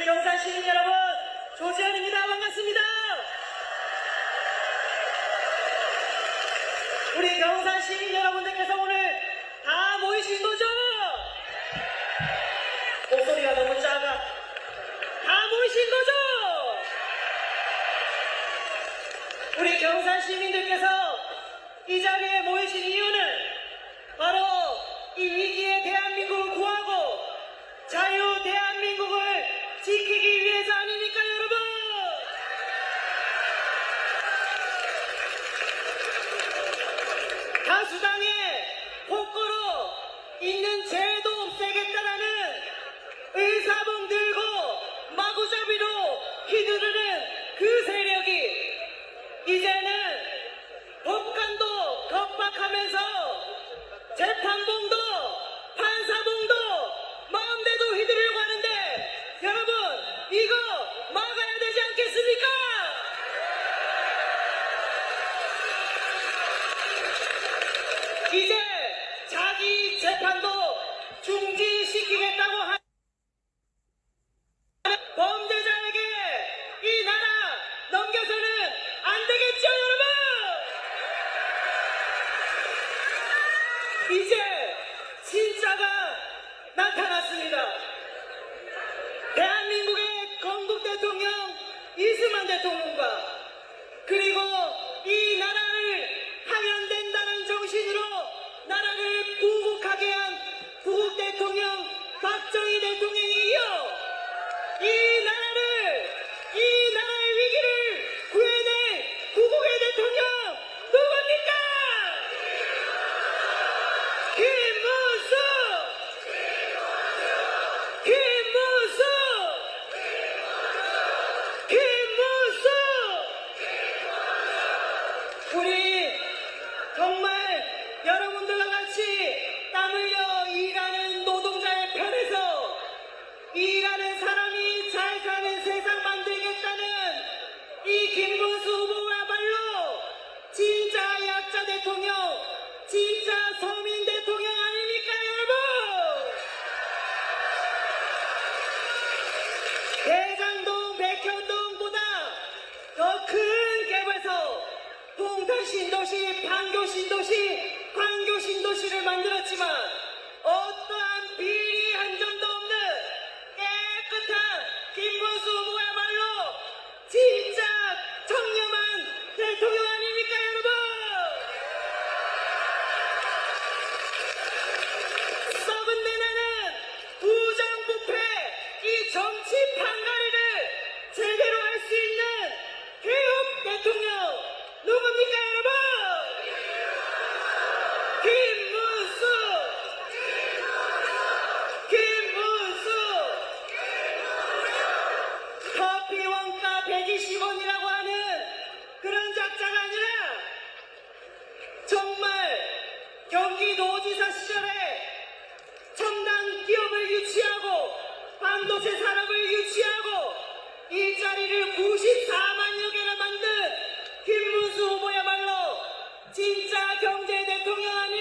우리 경산 시민 여러분, 조지현입니다. 반갑습니다. 우리 경산 시민 여러분들께서 오늘 다 모이신 거죠? 목소리가 너무 작아. 다 모이신 거죠? 우리 경산 시민들께서 이 자리에 모이신 이유는 바로 이 위기의 대한민국을 구하고 자유 대한민국을 지키기 위해서 아닙니까 여러분? 다수당에 폭거로 있는 죄도 없애겠다라는 의사봉 들고 마구잡이로 휘두르는 그 세력이 이제는 법관도 겁박하면서 재판봉도 판사봉도 마음대로 휘두르려고 하는데 여러분 이거 막아야 되지 않겠습니까? 이제 자기 재판도 중지 시키겠다고 하 범죄자에게 이 나라 넘겨서는 안 되겠죠, 여러분? 이제 진짜가 나타났습니다. 대한민국의 건국 대통령 이승만 대통령과 그리고 신도시, 광교 신도시를 만들었지만 어떠한 비 경기도지사 시절에 첨단 기업을 유치하고 반도체 산업을 유치하고 일자리를 94만여 개나 만든 김문수 후보야말로 진짜 경제 대통령 아니